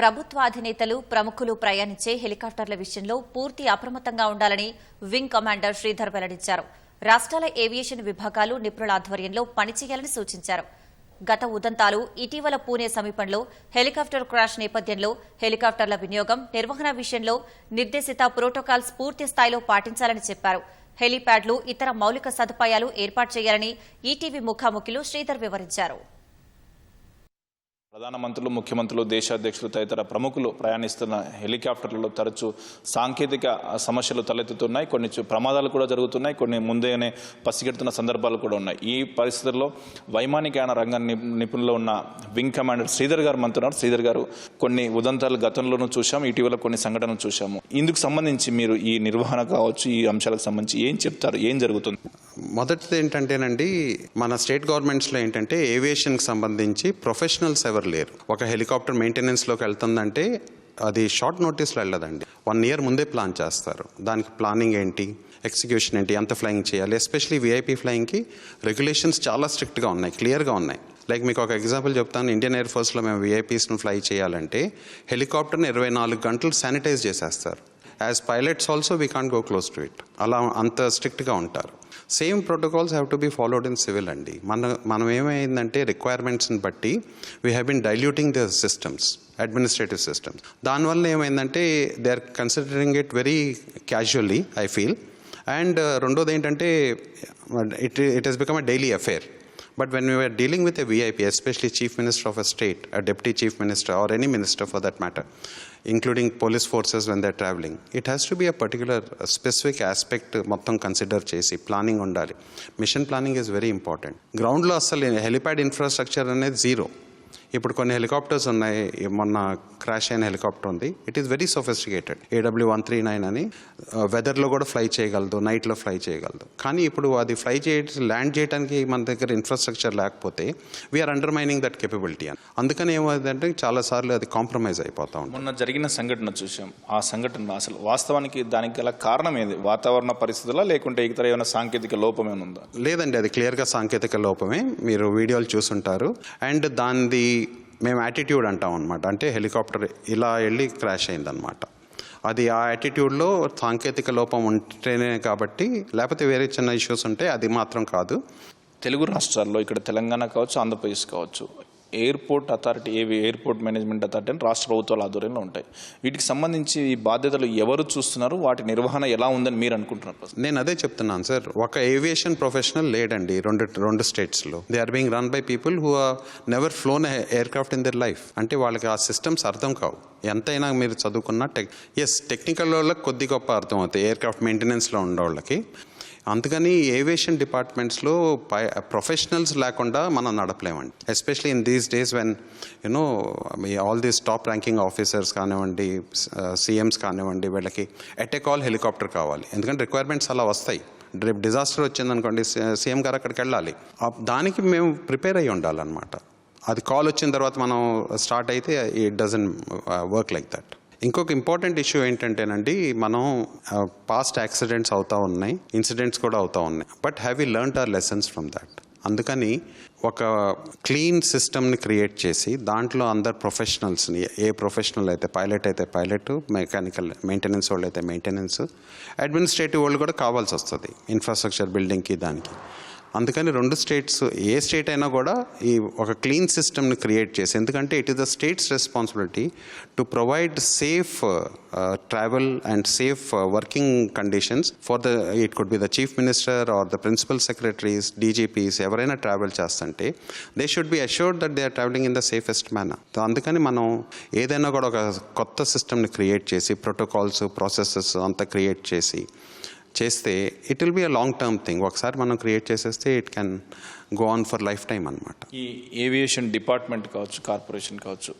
ప్రభుత్వ అధినేతలు ప్రముఖులు ప్రయాణించే హెలికాప్టర్ల విషయంలో పూర్తి అప్రమత్తంగా ఉండాలని వింగ్ కమాండర్ శ్రీధర్ వెల్లడించారు. రాష్ట్రాల ఏవియేషన్ విభాగాలు నిపుణుల ఆధ్వర్యంలో పనిచేయాలని సూచించారు. గత ఉదంతాలు ఇటీవల పూణే సమీపంలో హెలికాప్టర్ క్రాష్ నేపథ్యంలో హెలికాప్టర్ల వినియోగం నిర్వహణ విషయంలో నిర్దేశిత ప్రోటోకాల్స్ పూర్తి స్థాయిలో పాటించాలని చెప్పారు. హెలీప్యాడ్లు ఇతర మౌలిక సదుపాయాలు ఏర్పాటు చేయాలని ఈటీవీ ముఖాముఖిలో శ్రీధర్ వివరించారు. ప్రధానమంత్రులు ముఖ్యమంత్రులు దేశాధ్యక్షులు తదితర ప్రముఖులు ప్రయాణిస్తున్న హెలికాప్టర్లలో తరచూ సాంకేతిక సమస్యలు తలెత్తుతున్నాయి. కొన్ని ప్రమాదాలు కూడా జరుగుతున్నాయి. కొన్ని ముందేనే పసిగెడుతున్న సందర్భాలు కూడా ఉన్నాయి. ఈ పరిస్థితుల్లో వైమానికయాన రంగ నిపుణులు ఉన్న వింగ్ కమాండర్ శ్రీధర్ గారు మంతున్నారు శ్రీధర్ గారు కొన్ని ఉదంతాలు గతంలోనూ చూశాము. ఇటీవల కొన్ని సంఘటనలు చూశాము. ఇందుకు సంబంధించి మీరు ఈ నిర్వహణ కావచ్చు ఈ అంశాలకు సంబంధించి ఏం చెప్తారు? ఏం జరుగుతుంది? మొదటిది ఏంటంటేనండి మన స్టేట్ గవర్నమెంట్స్లో ఏంటంటే ఏవియేషన్కి సంబంధించి ప్రొఫెషనల్స్ ఎవరు లేరు. ఒక హెలికాప్టర్ మెయింటెనెన్స్లోకి వెళ్తుందంటే అది షార్ట్ నోటీస్లో వెళ్ళదండి. వన్ ఇయర్ ముందే ప్లాన్ చేస్తారు. దానికి ప్లానింగ్ ఏంటి? ఎగ్జిక్యూషన్ ఏంటి? ఎంత ఫ్లయింగ్ చేయాలి? ఎస్పెషలీ విఐపి ఫ్లయింగ్కి రెగ్యులేషన్స్ చాలా స్ట్రిక్ట్గా ఉన్నాయి. క్లియర్గా ఉన్నాయి. లైక్ మీకు ఒక ఎగ్జాంపుల్ చెప్తాను. ఇండియన్ ఎయిర్ ఫోర్స్లో మేము విఐపీస్ను ఫ్లై చేయాలంటే హెలికాప్టర్ని ఇరవై నాలుగు గంటలు శానిటైజ్ చేసేస్తారు. As pilots also we can't go close to it అలా అంత స్ట్రిక్ట్గా ఉంటారు. Same protocols have to be followed in civil అండి. మన మనం ఏమైందంటే రిక్వైర్మెంట్స్ని బట్టి we have been diluting the systems administrative systems దానివల్ల ఏమైందంటే they are considering it very casually I feel and రెండోది ఏంటంటే it it has become a daily affair But when we were dealing with a VIP, especially Chief Minister of a state, a Deputy Chief Minister, or any minister for that matter, including police forces when they're traveling, it has to be a particular uh, specific aspect మొత్తం consider చేసి planning ఉండాలి mission planning is very important గ్రౌండ్లో అసలు helipad infrastructure అనేది zero ఇప్పుడు కొన్ని helicopters ఉన్నాయి. మొన్న క్రాష్ అయిన హెలికాప్టర్ ఉంది. It is very sophisticated A W one three nine అని వెదర్లో కూడా ఫ్లై చేయగలదు నైట్లో ఫ్లై చేయగలదు. కానీ ఇప్పుడు అది ఫ్లై చేయ ల్యాండ్ చేయడానికి మన దగ్గర ఇన్ఫ్రాస్ట్రక్చర్ లేకపోతే we're undermining that capability అని. అందుకని ఏమైందంటే చాలాసార్లు అది కాంప్రమైజ్ అయిపోతా ఉంటుంది. మొన్న జరిగిన సంఘటన చూసాం. ఆ సంఘటన అసలు వాస్తవానికి దానికి గల కారణం ఏంది? వాతావరణ పరిస్థితులా లేకుంటే ఇతర ఏమైనా సాంకేతిక లోపం ఏమైనా ఉందా? లేదండి అది క్లియర్గా సాంకేతిక లోపమే. మీరు వీడియోలు చూసుంటారు. అండ్ దానిది మేము యాటిట్యూడ్ అంటాం అనమాట అంటే హెలికాప్టర్ ఇలా వెళ్ళి క్రాష్ అయిందనమాట అది ఆ యాటిట్యూడ్లో సాంకేతిక లోపం ఉంటేనే కాబట్టి లేకపోతే వేరే చిన్న ఇష్యూస్ ఉంటే అది మాత్రం కాదు. తెలుగు రాష్ట్రాల్లో ఇక్కడ తెలంగాణ కావచ్చు ఆంధ్రప్రదేశ్ కావచ్చు ఎయిర్పోర్ట్ అథారిటీ ఏవి ఎయిర్పోర్ట్ మేనేజ్మెంట్ అథారిటీ అని రాష్ట్ర ప్రభుత్వాల ఆధ్వర్యంలో ఉంటాయి. వీటికి సంబంధించి ఈ బాధ్యతలు ఎవరు చూస్తున్నారు? వాటి నిర్వహణ ఎలా ఉందని మీరు అనుకుంటున్నారు నేను అదే చెప్తున్నాను సార్. ఒక ఏవియేషన్ ప్రొఫెషనల్ లేడండి రెండు రెండు స్టేట్స్లో they are being run by people who are never flown aircraft in their life అంటే వాళ్ళకి ఆ సిస్టమ్స్ అర్థం కావు. ఎంతైనా మీరు చదువుకున్న టెక్ ఎస్ టెక్నికల్ వాళ్ళకి కొద్ది గొప్ప అర్థం అవుతాయి. ఎయిర్ క్రాఫ్ట్ మెయింటెనెన్స్లో ఉండేవాళ్ళకి. అందుకని ఏవియేషన్ డిపార్ట్మెంట్స్లో పై ప్రొఫెషనల్స్ లేకుండా మనం నడపలేమండి. Especially in these days when you know all these top ranking officers కానివ్వండి సీఎంస్ కానివ్వండి వీళ్ళకి ఎట్ ఆల్ కాల్ హెలికాప్టర్ కావాలి. ఎందుకంటే రిక్వైర్మెంట్స్ అలా వస్తాయి. రేపు డిజాస్టర్ వచ్చిందనుకోండి సీఎం గారు అక్కడికి వెళ్ళాలి. దానికి మేము ప్రిపేర్ అయ్యి ఉండాలన్నమాట. అది కాల్ వచ్చిన తర్వాత మనం స్టార్ట్ అయితే it doesn't work like that ఇంకొక ఇంపార్టెంట్ ఇష్యూ ఏంటంటేనండి మనం పాస్ట్ యాక్సిడెంట్స్ అవుతా ఉన్నాయి ఇన్సిడెంట్స్ కూడా అవుతా ఉన్నాయి. But have you learn our lessons from that అందుకని ఒక క్లీన్ సిస్టమ్ని క్రియేట్ చేసి దాంట్లో అందరు ప్రొఫెషనల్స్ని ఏ ప్రొఫెషనల్ అయితే పైలట్ అయితే పైలట్ మెకానికల్ మెయింటెనెన్స్ వాళ్ళు అయితే మెయింటెనెన్స్ అడ్మినిస్ట్రేటివ్ వాళ్ళు కూడా కావాల్సి వస్తుంది ఇన్ఫ్రాస్ట్రక్చర్ బిల్డింగ్కి దానికి. అందుకని రెండు స్టేట్స్ ఏ స్టేట్ అయినా కూడా ఈ ఒక క్లీన్ సిస్టమ్ని క్రియేట్ చేసి ఎందుకంటే it is the state's responsibility to provide safe travel and safe working conditions for the it could be the chief minister or the principal secretaries DGPs ఎవరైనా ట్రావెల్ చేస్తుంటే they should be assured that they are travelling in the safest manner అందుకని మనం ఏదైనా కూడా ఒక కొత్త సిస్టమ్ని create చేసి ప్రోటోకాల్స్ ప్రాసెసెస్ అంతా క్రియేట్ చేసి చేస్తే it will be a long term thing ఒకసారి మనం క్రియేట్ చేసేస్తే it can go on for life time అనమాట ఈ ఏవియేషన్ డిపార్ట్మెంట్ కావచ్చు కార్పొరేషన్ కావచ్చు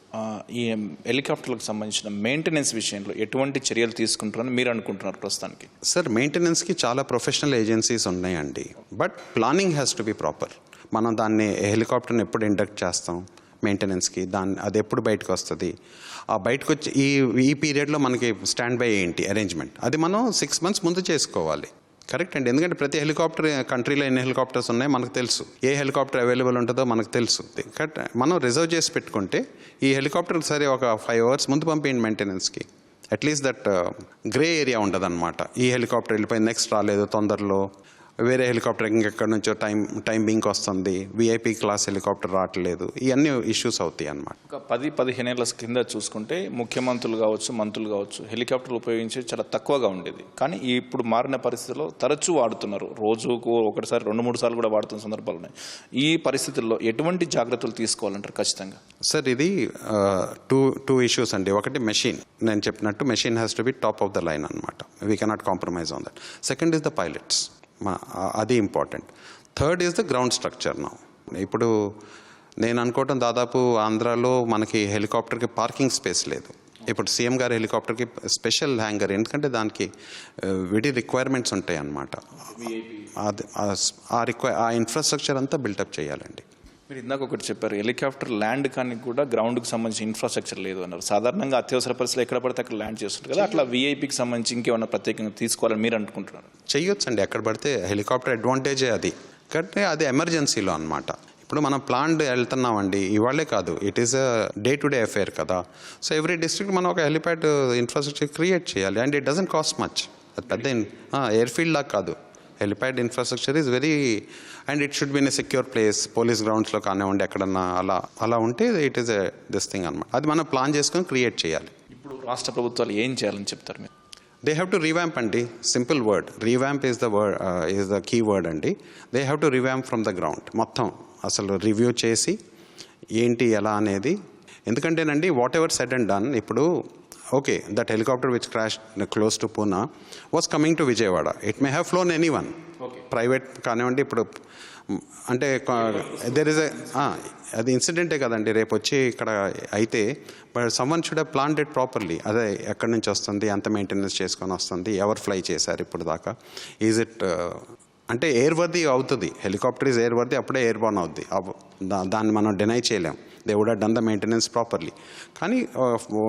ఈ హెలికాప్టర్లకు సంబంధించిన మెయింటెనెన్స్ విషయంలో ఎటువంటి చర్యలు తీసుకుంటారని మీరు అనుకుంటున్నారు ప్రస్తుతానికి? సార్ మెయింటెనెన్స్కి చాలా ప్రొఫెషనల్ ఏజెన్సీస్ ఉన్నాయండి. But planning has to be proper మనం దాన్ని హెలికాప్టర్ని ఎప్పుడు ఇండక్ట్ చేస్తాం? మెయింటెనెన్స్కి దాన్ని అది ఎప్పుడు బయటకు వస్తుంది ఆ బయటకు వచ్చి ఈ ఈ పీరియడ్లో మనకి స్టాండ్ బై ఏంటి? అరేంజ్మెంట్ అది మనం సిక్స్ మంత్స్ ముందు చేసుకోవాలి. కరెక్ట్ అండి. ఎందుకంటే ప్రతి హెలికాప్టర్ కంట్రీలో ఎన్ని హెలికాప్టర్స్ ఉన్నాయి మనకు తెలుసు. ఏ హెలికాప్టర్ అవైలబుల్ ఉంటుందో మనకు తెలుసు. కరెక్ట్ మనం రిజర్వ్ చేసి పెట్టుకుంటే ఈ హెలికాప్టర్ సరే ఒక ఫైవ్ అవర్స్ ముందు పంపించండి మెయింటెనెన్స్కి at least that grey area ఉండదన్నమాట. ఈ హెలికాప్టర్ వెళ్ళిపోయి నెక్స్ట్ రాలేదు తొందరలో. వేరే హెలికాప్టర్ ఇంకెక్కడి నుంచో టైం టైమింగ్కి వస్తుంది విఐపి క్లాస్ హెలికాప్టర్ రావట్లేదు ఇవన్నీ ఇష్యూస్ అవుతాయి అన్నమాట. ఒక పది పదిహేను ఏళ్ళ కింద చూసుకుంటే ముఖ్యమంత్రులు కావచ్చు మంత్రులు కావచ్చు హెలికాప్టర్లు ఉపయోగించి చాలా తక్కువగా ఉండేది. కానీ ఇప్పుడు మారిన పరిస్థితుల్లో తరచూ వాడుతున్నారు. రోజుకు ఒకటిసారి రెండు మూడు సార్లు కూడా వాడుతున్న సందర్భాలు ఉన్నాయి. ఈ పరిస్థితుల్లో ఎటువంటి జాగ్రత్తలు తీసుకోవాలంటారు ఖచ్చితంగా? సార్ ఇది టూ టూ ఇష్యూస్ అండి. ఒకటి మెషిన్ నేను చెప్పినట్టు machine has to be top of the line అనమాట we cannot compromise on that second is the pilots అది important third is the ground structure నా ఇప్పుడు నేను అనుకోవటం దాదాపు ఆంధ్రాలో మనకి హెలికాప్టర్కి పార్కింగ్ స్పేస్ లేదు. ఇప్పుడు సీఎం గారి హెలికాప్టర్కి స్పెషల్ హ్యాంగర్ ఎందుకంటే దానికి విడి రిక్వైర్మెంట్స్ ఉంటాయి అన్నమాట ఆ- రిక్వైర్ ఆ ఇన్ఫ్రాస్ట్రక్చర్ అంతా బిల్టప్ చేయాలండి. మీరు ఇందాక ఒకటి చెప్పారు హెలికాప్టర్ ల్యాండ్ కానీ కూడా గ్రౌండ్కి సంబంధించి ఇన్ఫ్రాస్ట్రక్చర్ లేదు అన్నారు. సాధారణంగా అత్యవసర పరిస్థితులు ఎక్కడ పడితే అక్కడ ల్యాండ్ చేస్తుంటారు కదా అట్లా వీఐపీకి సంబంధించి ఇంకేమన్నా ప్రత్యేకంగా తీసుకోవాలని మీరు అనుకుంటున్నారు? చెయ్యొచ్చండి ఎక్కడ పడితే హెలికాప్టర్ అడ్వాంటేజే అది. కానీ అది ఎమర్జెన్సీలో అన్నమాట. ఇప్పుడు మనం ప్లాంట్ వెళ్తున్నామండి ఇవాళే కాదు it is a day to day affair కదా. సో ఎవ్రీ డిస్ట్రిక్ట్ మనం ఒక హెలిప్యాడ్ ఇన్ఫ్రాస్ట్రక్చర్ క్రియేట్ చేయాలి and it doesn't cost much అది పెద్ద ఎయిర్ ఫీల్డ్ లాగా కాదు. Helipad infrastructure is very and it should be in secure place police గ్రౌండ్స్లో కానివ్వండి ఎక్కడన్నా అలా అలా ఉంటే it is a this thing అనమాట అది మనం ప్లాన్ చేసుకొని క్రియేట్ చేయాలి. ఇప్పుడు రాష్ట్ర ప్రభుత్వాలు ఏం చేయాలని చెప్తారు మీరు? దే హ్యావ్ టు రివ్యాంప్ అండి simple word. Revamp is the word is the key word అండి. They have to revamp from the ground మొత్తం అసలు రివ్యూ చేసి ఏంటి ఎలా అనేది. ఎందుకంటేనండి whatever said and done ఇప్పుడు okay that helicopter which crash close to Poona was coming to Vijayawada it may have flown any one private కానివ్వండి ఇప్పుడు అంటే దెర్ ఇస్ అది ఇన్సిడెంటే కదండి రేపు వచ్చి ఇక్కడ అయితే but someone should have plan it properly అదే ఎక్కడి నుంచి వస్తుంది ఎంత మెయింటెనెన్స్ చేసుకొని వస్తుంది ఎవరు ఫ్లై చేశారు ఇప్పుడు దాకా? ఈజ్ ఇట్ అంటే ఎయిర్ వర్ది అవుతుంది. హెలికాప్టర్ ఈజ్ ఎయిర్ వర్ది అప్పుడే ఎయిర్ బర్న్ అవుద్ది దాన్ని మనం డినై చేయలేం. They would done the maintenance properly కానీ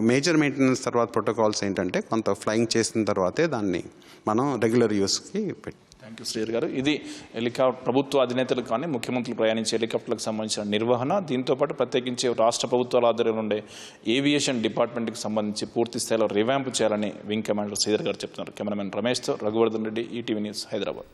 మేజర్ మెయింటెనెన్స్ తర్వాత ప్రోటోకాల్స్ ఏంటంటే కొంత ఫ్లయింగ్ చేసిన తర్వాతే దాన్ని మనం రెగ్యులర్ యూస్కి పెట్టి థ్యాంక్ యూ శ్రీధర్ గారు. ఇది హెలికాప్టర్ ప్రభుత్వ అధినేతలు కానీ ముఖ్యమంత్రులు ప్రయాణించే హెలికాప్టర్లకు సంబంధించిన నిర్వహణ. దీంతోపాటు ప్రత్యేకించి రాష్ట్ర ప్రభుత్వాల ఆధ్వర్యంలో ఉండే ఏవియేషన్ డిపార్ట్మెంట్కి సంబంధించి పూర్తి స్థాయిలో రివ్యాంప్ చేయాలని వింగ్ కమాండర్ శ్రీధర్ గారు చెప్తున్నారు. కెమెరామెన్ రమేష్తో రఘువర్ధన్ రెడ్డి ఈటీవీ న్యూస్ హైదరాబాద్.